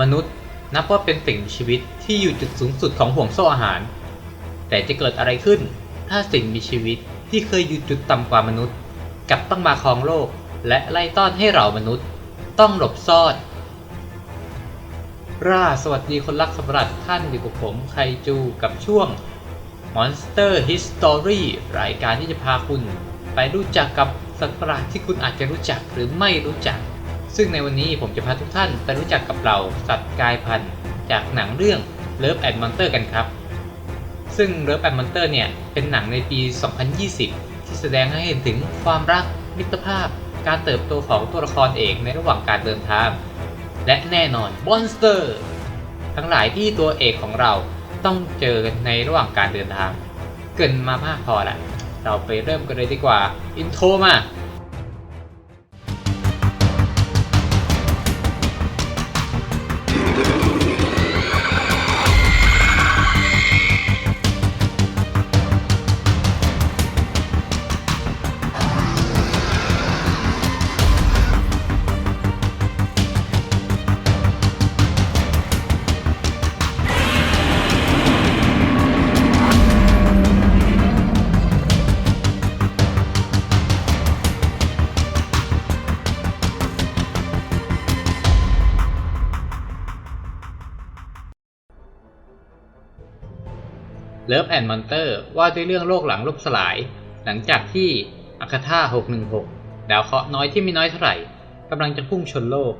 มนุษย์นับว่าเป็นสิ่งมีชีวิตที่อยู่จุดสูงสุดของห่วงโซ่อาหาร แต่จะเกิดอะไรขึ้น ถ้าสิ่งมีชีวิตที่เคยอยู่จุดต่ำกว่ามนุษย์ กลับต้องมาครองโลก และไล่ต้อนให้เรามนุษย์ ต้องหลบซ่อนร่าสวัสดีคนรักสำหรับท่านอยู่กับผมไคจูกับช่วง Monster History รายการที่จะพาคุณ ไปรู้จักกับสัตว์ประหลาดที่คุณอาจจะรู้จักหรือไม่รู้จัก ซึ่งในวันนี้ผมจะพาทุกท่านไปรู้จักกับเราสัตว์กายพันธุ์จากหนังเรื่อง Love and Monster กันครับ ซึ่ง Love and Monster เนี่ย เป็นหนังในปี 2020 ที่แสดงให้เห็นถึงความรักมิตรภาพ การเติบโตของตัวละครเอกในระหว่างการเดินทาง และแน่นอน Monster ทั้งหลายที่ตัวเอกของเราต้องเจอกันในระหว่างการเดินทาง เกินมามากพอละเราไปเริ่มกันเลยดีกว่า อินโทรมา เลิฟแอนด์มอนเตอร์ว่าด้วยเรื่องโลกหลังล่มสลาย หลังจากที่อาคาธา616 ดาวเคราะห์น้อยที่ไม่น้อยเท่าไหร่กำลังจะพุ่งชนโลก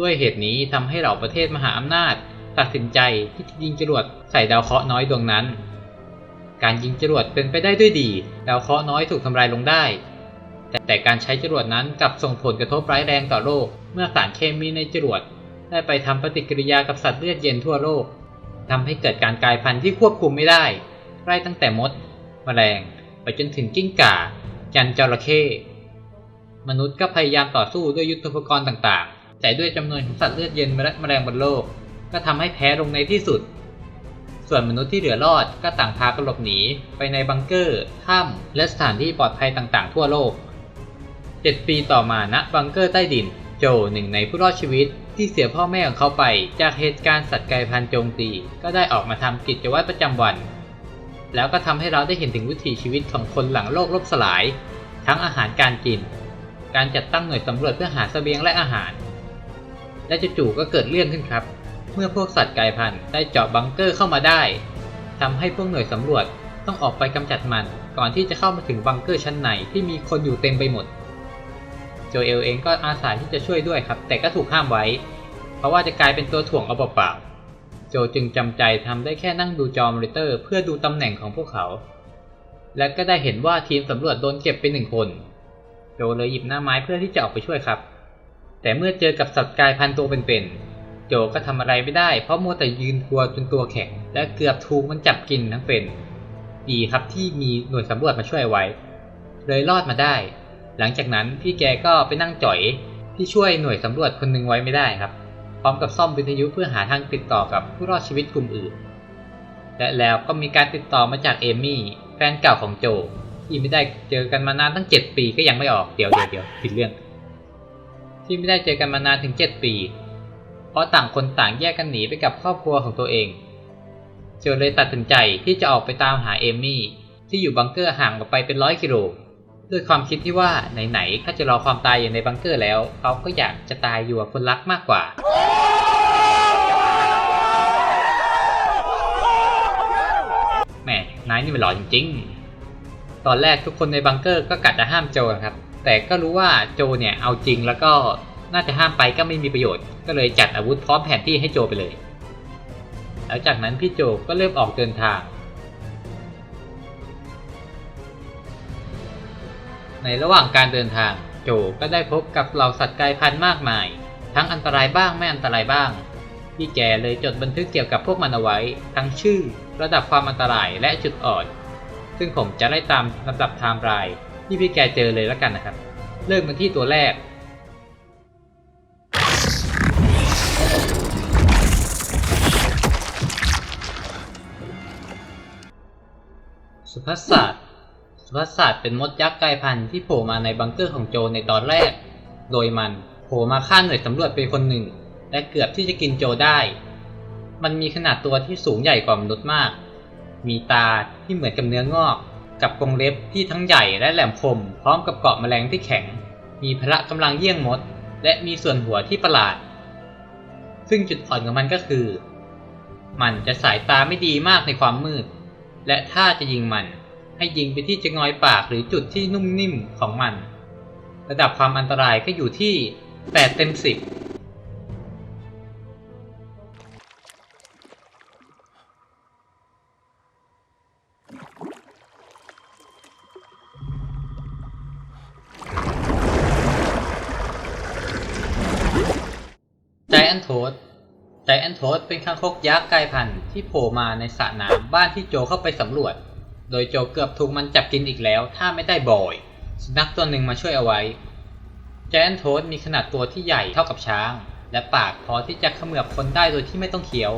ด้วยเหตุนี้ทำให้เหล่าประเทศมหาอำนาจ ตัดสินใจที่จะยิงจรวดใส่ดาวเคราะห์น้อยดวงนั้น การยิงจรวดเป็นไปได้ด้วยดี ดาวเคราะห์น้อยถูกทำลายลงได้ แต่แต่การใช้จรวดนั้นกลับส่งผลกระทบร้ายแรงต่อโลก เมื่อสารเคมีในจรวดได้ไปทำปฏิกิริยากับสัตว์เลือดเย็นทั่วโลก ทำให้เกิดการกลายพันธุ์ที่ควบคุมไม่ได้ไล่ตั้งแต่มดแมลง ไปจนถึงกิ้งก่ายันจระเข้มนุษย์ก็พยายามต่อสู้ด้วยยุทธปกรณ์ต่างๆ แต่ด้วยจำนวนของสัตว์เลือดเย็นและแมลงบนโลก ก็ทำให้แพ้ลงในที่สุด ส่วนมนุษย์ที่เหลือรอดก็ต่างพากันหลบหนีไปในบังเกอร์ ถ้ำ และสถานที่ปลอดภัยต่างๆ ทั่วโลก 7 ปีต่อมาณบังเกอร์ใต้ดิน โจหนึ่งในผู้รอดชีวิต ที่เสียพ่อแม่ของเขาไปจากเหตุการณ์สัตว์กลายพันธุ์โจมตี ก็ได้ออกมาทำกิจวัตรประจำวัน แล้วก็ทำให้เราได้เห็นถึงวิถีชีวิตของคนหลังโลกล่มสลาย ทั้งอาหารการกิน การจัดตั้งหน่วยสำรวจเพื่อหาเสบียงและอาหาร และจู่ๆก็เกิดเรื่องขึ้นครับ เมื่อพวกสัตว์กลายพันธุ์ได้เจาะบังเกอร์เข้ามาได้ทำให้พวกหน่วยสำรวจต้องออกไปกำจัดมัน ก่อนที่จะเข้ามาถึงบังเกอร์ชั้นในที่มีคนอยู่เต็มไปหมด โจเอลเองก็อาสาที่จะช่วยด้วยครับ แต่ก็ถูกห้ามไว้ เพราะว่าจะกลายเป็นตัวถ่วงเอาเปล่าๆโจจึงจำใจทำได้แค่นั่งดูจอมอนิเตอร์ เพื่อดูตำแหน่งของพวกเขา และก็ได้เห็นว่าทีมสำรวจโดนเก็บไปหนึ่งคน โจเลยหยิบหน้าไม้เพื่อที่จะออกไปช่วยครับ แต่เมื่อเจอกับสัตว์กายพันตัวเป็นๆโจก็ทำอะไรไม่ได้ เพราะมัวแต่ยืนกลัวจนตัวแข็ง และเกือบถูกมันจับกินทั้งเป็นดีครับที่มีหน่วยสำรวจมาช่วยไว้ เลยรอดมาได้ หลังจากนั้นพี่แกก็ไปนั่งจ่อยที่ช่วยหน่วยสำรวจคนหนึ่งไว้ไม่ได้ครับ พร้อมกับซ่อมวิทยุเพื่อหาทางติดต่อกับผู้รอดชีวิตกลุ่มอื่น และแล้วก็มีการติดต่อมาจากเอมี่แฟนเก่าของโจที่ไม่ได้เจอกันมานานตั้ง 7 ปีก็ยังไม่ออกเดี๋ยวเดี๋ยวเดี๋ยวผิดเรื่อง ที่ไม่ได้เจอกันมานานถึง 7 ปี เพราะต่างคนต่างแยกกันหนีไปกับครอบครัวของตัวเองโจเลยตัดสินใจที่จะออกไปตามหาเอมี่ที่อยู่บังเกอร์ห่างออกไปเป็นร้อยกิโล ด้วยความคิดที่ว่าไหนๆถ้าจะรอความตายอยู่ในบังเกอร์แล้ว เขาก็อยากจะตายอยู่กับคนรักมากกว่า แหม่นายนี่มันหล่อจริง ๆ ตอนแรกทุกคนในบังเกอร์ก็กัดจะห้ามโจนะครับ แต่ก็รู้ว่าโจเนี่ยเอาจริงแล้วก็น่าจะห้ามไปก็ไม่มีประโยชน์ ก็เลยจัดอาวุธพร้อมแผนที่ให้โจไปเลย หลังจากนั้นพี่โจก็เริ่มออกเดินทาง ในระหว่างการเดินทาง โจก็ได้พบกับเหล่าสัตว์กลายพันธุ์มากมาย ทั้งอันตรายบ้างไม่อันตรายบ้าง พี่แกเลยจดบันทึกเกี่ยวกับพวกมันเอาไว้ ทั้งชื่อ ระดับความอันตรายและจุดอ่อน ซึ่งผมจะไล่ตามลำดับไทม์ไลน์ที่พี่แกเจอเลยแล้วกันนะครับ เริ่มกันที่ตัวแรกสุภัสสาต สุภัสสาตเป็นมดยักษ์กลายพันธุ์ที่โผล่มาในบังเกอร์ของโจในตอนแรก โดยมันโผล่มาฆ่าหน่วยสำรวจไปคนหนึ่ง และเกือบที่จะกินโจได้ มันมีขนาดตัวที่สูงใหญ่กว่ามนุษย์มาก มีตาที่เหมือนกับเนื้องอก กับกรงเล็บที่ทั้งใหญ่และแหลมคม พร้อมกับเกาะแมลงที่แข็ง มีพละกำลังเยี่ยงมด และมีส่วนหัวที่ประหลาด ซึ่งจุดอ่อนของมันก็คือ มันจะสายตาไม่ดีมากในความมืด และถ้าจะยิงมัน ให้ยิงไปที่จะงอยปากหรือจุดที่นุ่มนิ่มของมัน ระดับความอันตรายก็อยู่ที่ 8 เต็ม 10ไจแอนโทสไจแอนโทสเป็นคางคกยักษ์กายพันธุ์ที่โผล่มาในสระน้ำบ้านที่โจเข้าไปสำรวจ โดยโจเกือบถูกมันจับกินอีกแล้ว ถ้าไม่ได้บอย สุนัขตัวหนึ่งมาช่วยเอาไว้ไจแอนโทสมีขนาดตัวที่ใหญ่เท่ากับช้าง และปากพอที่จะเขมือบคนได้โดยที่ไม่ต้องเคี้ยว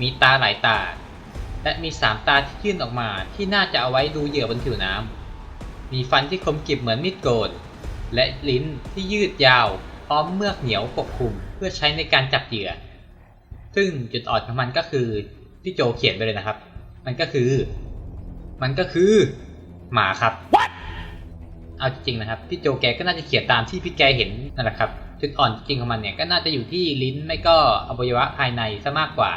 มีตาหลายตา และมีสามตาที่ยื่นออกมาที่น่าจะเอาไว้ดูเหยื่อบนผิวน้ำ มีฟันที่คมกริบเหมือนมีดโกน และลิ้นที่ยืดยาว พร้อมเมือกเหนียวปกคลุมเพื่อใช้ในการจับเหยื่อ ซึ่งจุดอ่อนของมันก็คือที่โจเขียนไปเลยนะครับ มันก็คือ มันก็คือหมาครับเอาจริงๆนะครับพี่โจแกก็น่าจะเขียนตามที่พี่แกเห็นนั่นแหละครับจุดอ่อนจริงของมันเนี่ยก็น่าจะอยู่ที่ลิ้นไม่ก็อวัยวะภายในซะมากกว่า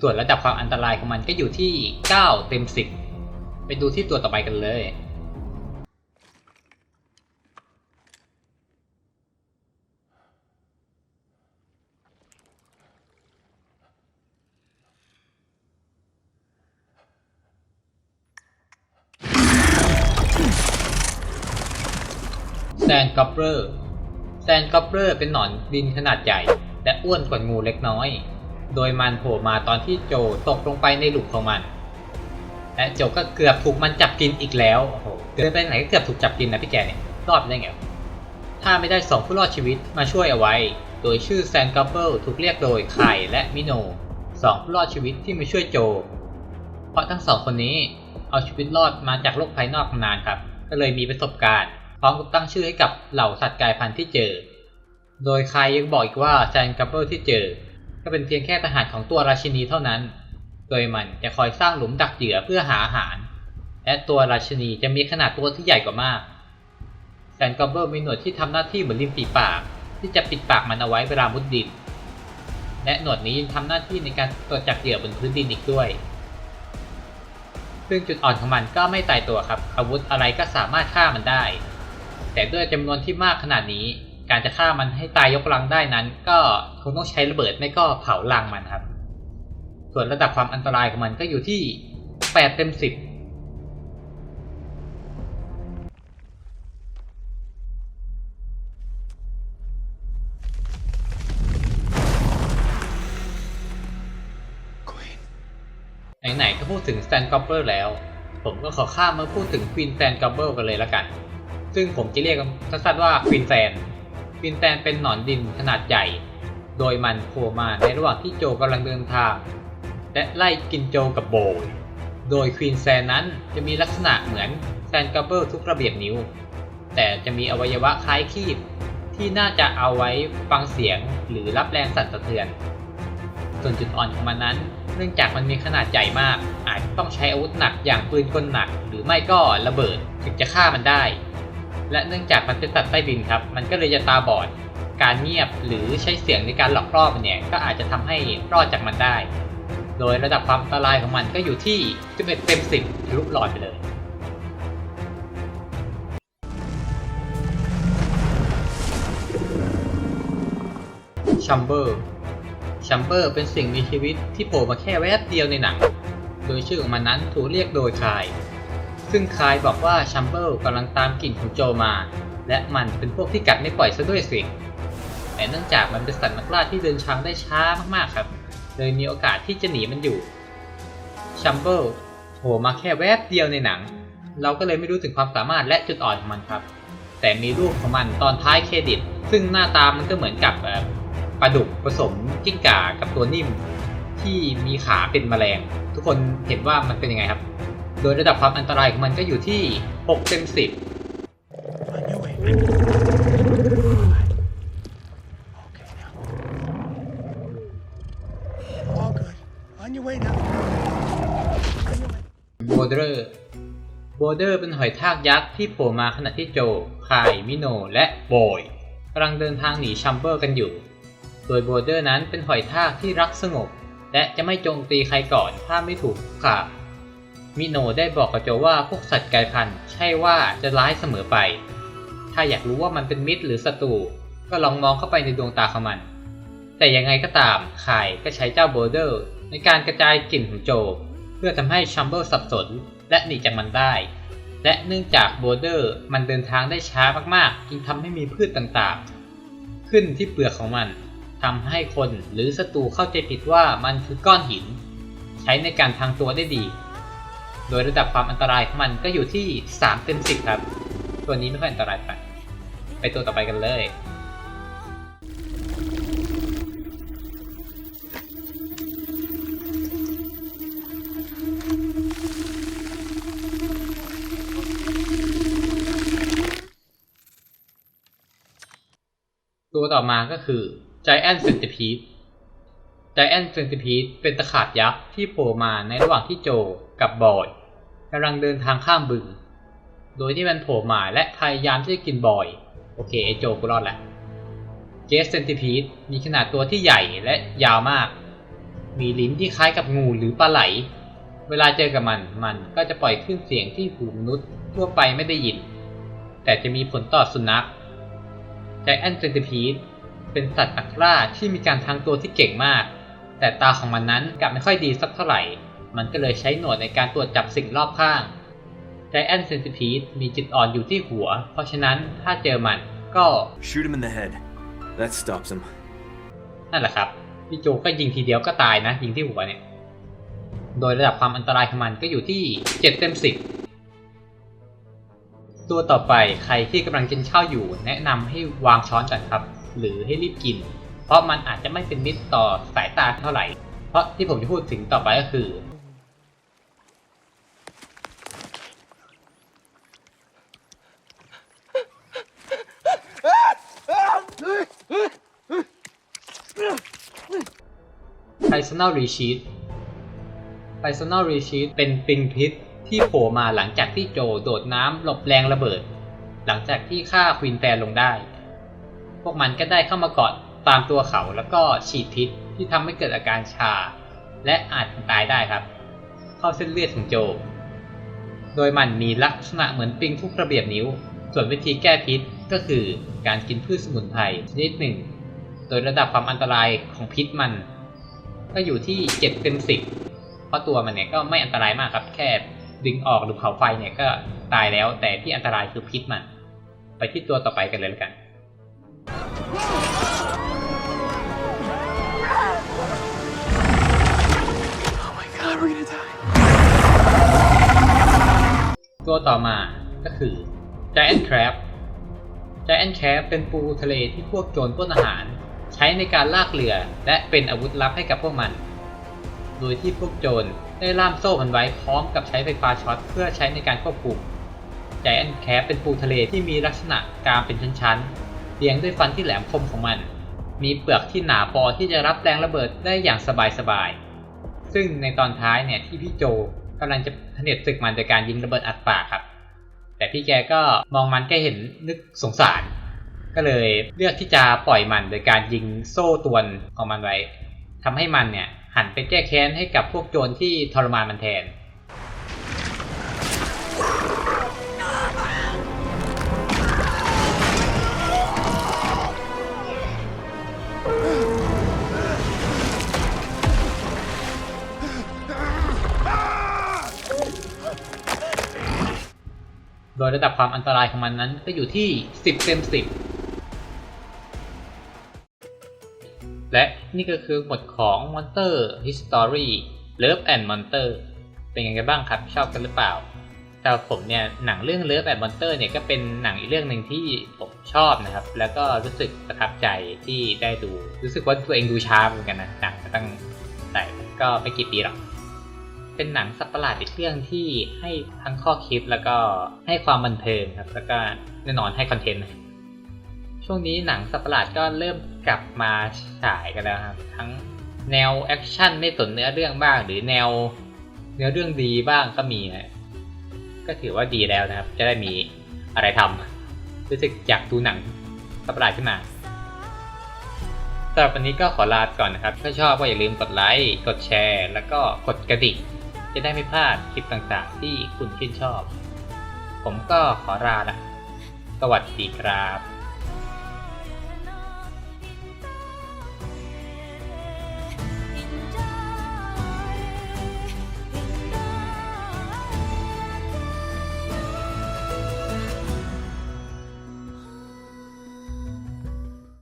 ส่วนระดับความอันตรายของมันก็อยู่ที่ 9 เต็ม 10 ไปดูที่ตัวต่อไปกันเลย แซ นกอปเปอร์แซนกอปเปอร์เป็นหนอนดินขนาดใหญ่ และอ้วนกว่างูเล็กน้อย โดยมันโผล่มาตอนที่โจตกลงไปในหลุมของมัน และโจก็เกือบถูกมันจับกินอีกแล้วโอ้โหเดินไปไหนก็เกือบถูกจับกินนะพี่แกเนี่ยรอดได้ไงถ้าไม่ได้สองผู้รอดชีวิตมาช่วยเอาไว้ โดยชื่อแซนกอปเปอร์ถูกเรียกโดยไข่และมิโนสองผู้รอดชีวิตที่มาช่วยโจ เพราะทั้งสองคนนี้เอาชีวิตรอดมาจากโลกภายนอกมานานครับ ก็เลยมีประสบการณ์ พร้อมกับตั้งชื่อให้กับเหล่าสัตว์กายพันธุ์ที่เจอ โดยใครยังบอกอีกว่าแซนกัปเปอร์ที่เจอ ก็เป็นเพียงแค่ทหารของตัวราชินีเท่านั้น โดยมันจะคอยสร้างหลุมดักเหยื่อเพื่อหาอาหาร และตัวราชินีจะมีขนาดตัวที่ใหญ่กว่ามากแซนกัปเปอร์มีหนวดที่ทำหน้าที่เหมือนริมฝีปาก ที่จะปิดปากมันเอาไว้เวลามุดดิน และหนวดนี้ยังทำหน้าที่ในการตรวจจับเหยื่อบนพื้นดินอีกด้วยซึ่งจุดอ่อนของมันก็ไม่ตายตัวครับ อาวุธอะไรก็สามารถฆ่ามันได้ แต่ด้วยจำนวนที่มากขนาดนี้ การจะฆ่ามันให้ตายยกลังได้นั้น ก็คงต้องใช้ระเบิดไม่ก็เผาลังมันครับ ส่วนระดับความอันตรายของมันก็อยู่ที่ 8 เต็ม 10ไหนๆก็พูดถึง Stan g o b b l e r แล้ว ผมก็ขอข้ามมาพูดถึง Queen Stan g o b b l e r กันเลยละกัน ซึ่งผมจะเรียกสั้นๆว่า Queen Stan Queen Stan เป็นหนอนดินขนาดใหญ่ โดยมันโผล่มาในระหว่างที่โจกำลังเดินทาง และไล่กินโจกับโบย โดย Queen Stan นั้นจะมีลักษณะเหมือน Stan g o b b l e r ทุกระเบียบนิ้ว แต่จะมีอวัยวะคล้ายคีบที่น่าจะเอาไว้ฟังเสียงหรือรับแรงสั่นสะเทือน ส่วนจุดอ่อนของมันนั้น เนื่องจากมันมีขนาดใหญ่มาก อาจต้องใช้อาวุธหนักอย่างปืนกลหนัก หรือไม่ก็ระเบิดถึงจะฆ่ามันได้ และเนื่องจากมันเป็นสัตว์ใต้ดินครับ มันก็เลยจะตาบอด การเงียบหรือใช้เสียงในการหลอกล่อมันเนี่ย ก็อาจจะทำให้รอดจากมันได้ โดยระดับความอันตรายของมันก็อยู่ที่11เต็ม 10ทะลุหลอดไปเลยชัมเบอร์ชัมเบอร์เป็นสิ่งมีชีวิตที่โผล่มาแค่แวบเดียวในหนัง โดยชื่อของมันนั้นถูกเรียกโดยคาย ซึ่งคายบอกว่าชัมเบอร์กำลังตามกลิ่นของโจมา และมันเป็นพวกที่กัดไม่ปล่อยซะด้วยสิแต่เนื่องจากมันเป็นสัตว์นักล่าที่เดินทางได้ช้ามากๆครับ เลยมีโอกาสที่จะหนีมันอยู่ชัมเบอร์โผล่มาแค่แวบเดียวในหนัง เราก็เลยไม่รู้ถึงความสามารถและจุดอ่อนของมันครับ แต่มีรูปของมันตอนท้ายเครดิต ซึ่งหน้าตามันก็เหมือนกับเอ่อปลาดุกผสมกิ้งก่ากับตัวนิ่ม ที่มีขาเป็นแมลง ทุกคนเห็นว่ามันเป็นยังไงครับ โดยระดับความอันตรายของมันก็อยู่ที่ 6 เต็ม 10โบเดอร์โบเดอร์เป็นหอยทากยักษ์ที่โผล่มาขณะที่โจไคมิโน และโบยกำลังเดินทางหนีแชมเบอร์กันอยู่ โดยโบเดอร์นั้นเป็นหอยทากที่รักสงบ และจะไม่โจมตีใครก่อนถ้าไม่ถูกข่า มิโนได้บอกกับโจว่าพวกสัตว์กลายพันธุ์ใช่ว่าจะร้ายเสมอไป ถ้าอยากรู้ว่ามันเป็นมิตรหรือศัตรูก็ลองมองเข้าไปในดวงตาของมัน แต่ยังไงก็ตามคายก็ใช้เจ้าโบเดอร์ ในการกระจายกลิ่นของโจ เพื่อทำให้ชัมเบอร์สับสนและหนีจากมันได้ และเนื่องจากโบเดอร์มันเดินทางได้ช้ามากๆ จึงทำให้มีพืชต่างๆ ขึ้นที่เปลือกของมันทำให้คนหรือศัตรูเข้าใจผิดว่ามันคือก้อนหิน ใช้ในการทางตัวได้ดี โดยระดับความอันตรายของมันก็อยู่ที่ 3 เต็ม 10 ครับ ตัวนี้ไม่ค่อยอันตรายไปไปตัวต่อไปกันเลย ตัวต่อมาก็คือ Giant Centipede Giant Centipede เป็นตะขาบยักษ์ที่โผล่มาในระหว่างที่โจกับบอย กำลังเดินทางข้ามบึง โดยที่มันโผล่มาและพยายามที่จะกินบอย โอเคไอโจกูรอดแล้วเจสเซนติพีดมีขนาดตัวที่ใหญ่และยาวมาก มีลิ้นที่คล้ายกับงูหรือปลาไหล เวลาเจอกับมันมันก็จะปล่อยขึ้นเสียงที่หูมนุษย์ทั่วไปไม่ได้ยิน แต่จะมีผลต่อสุนัขไจแอนเซนติพีดเป็นสัตว์นักล่าที่มีการทางตัวที่เก่งมาก แต่ตาของมันนั้นกลับไม่ค่อยดีสักเท่าไหร่ มันก็เลยใช้หนวดในการตรวจจับสิ่งรอบข้างไจแอนเซนติพีดมีจิตอ่อนอยู่ที่หัว เพราะฉะนั้นถ้าเจอมันก็ Shoot him in the head. That stops him. นั่นแหละครับพี่โจก็ยิงทีเดียวก็ตายนะ ยิงที่หัวเนี่ย โดยระดับความอันตรายของมันก็อยู่ที่ 7 เต็ม 10 ตัวต่อไปใครที่กำลังกินข้าวอยู่ แนะนำให้วางช้อนก่อนครับ หรือให้รีบกิน เพราะมันอาจจะไม่เป็นมิตรต่อสายตาเท่าไหร่ เพราะที่ผมจะพูดถึงต่อไปก็คือ Personal r e s h e e t Personal r e s h e e t เป็นปิงพิษที่โผล่มาหลังจากที่โจโดดน้ำหลบแรงระเบิด หลังจากที่ฆ่าควีนแฟนลงได้ พวกมันก็ได้เข้ามาเกาะตามตัวเขาแล้วก็ฉีดพิษที่ทำให้เกิดอาการชา และอาจตายได้ครับ เข้าเส้นเลือดของโจ โดยมันมีลักษณะเหมือนปิงทุกระเบียบนิ้ว ส่วนวิธีแก้พิษก็คือการกินพืชสมุนไพรชนิดหนึ่ง โดยระดับความอันตรายของพิษมัน ก็อยู่ที่7เต็ม10เพราะตัวมันเนี่ยก็ไม่อันตรายมากครับ แค่ดึงออกหรือเผาไฟเนี่ยก็ตายแล้ว แต่ที่อันตรายคือพิษมัน ไปที่ตัวต่อไปกันเลยแล้วกันตัวต่อมาก็คือ Giant Crab Giant Crab เป็นปูทะเลที่พวกโจรปล้นอาหาร ใช้ในการลากเรือและเป็นอาวุธลับให้กับพวกมัน โดยที่พวกโจรได้ล่ามโซ่มันไว้พร้อมกับใช้ไฟฟ้าช็อตเพื่อใช้ในการควบคุม Giant Crab เป็นปูทะเลที่มีลักษณะกรามเป็นชั้นๆเรียงด้วยฟันที่แหลมคมของมัน มีเปลือกที่หนาพอที่จะรับแรงระเบิดได้อย่างสบายๆ ซึ่งในตอนท้ายเนี่ยที่พี่โจกำลังจะเผน็จศึกมันโดยการยิงระเบิดอัดปากครับ แต่พี่แกก็มองมันแกเห็นนึกสงสาร ก็เลยเลือกที่จะปล่อยมันโดยการยิงโซ่ตวนของมันไว้ทำให้มันเนี่ยหันไปแก้แค้นให้กับพวกโจรที่ทรมานมันแทน โดยระดับความอันตรายของมันนั้นก็อยู่ที่ 10 เต็ม 10 นี่ก็คือบทของ Monster History Love and Monster เป็นยังไงบ้างครับ ชอบกันหรือเปล่าแต่ผมเนี่ยหนังเรื่อง Love and Monster เนี่ยก็เป็นหนังอีกเรื่องหนึ่งที่ผมชอบนะครับ แล้วก็รู้สึกประทับใจที่ได้ดู รู้สึกว่าตัวเองดูช้าเหมือนกันนะหนังตั้งแต่ก็ไม่กี่ปีหรอกเป็นหนังสัตว์ประหลาดอีกเรื่องที่ให้ทั้งข้อคิดแล้วก็ให้ความบันเทิงครับ แล้วก็แน่นอนให้คอนเทนต์ ช่วงนี้หนังสัตว์ประหลาดก็เริ่มกลับมาฉายกันแล้วครับ ทั้งแนวแอคชั่นไม่สนเนื้อเรื่องบ้าง หรือแนวเนื้อเรื่องดีบ้างก็มีนะก็ถือว่าดีแล้วนะครับ จะได้มีอะไรทำรู้สึกอยากดูหนังสัปดาห์ขึ้นมาสำหรับวันนี้ก็ขอลาก่อนนะครับ ถ้าชอบก็อย่าลืมกดไลค์ กดแชร์ แล้วก็กดกระดิ่ง จะได้ไม่พลาดคลิปต่างๆ ที่คุณชื่นชอบ ผมก็ขอลาละสวัสดีครับ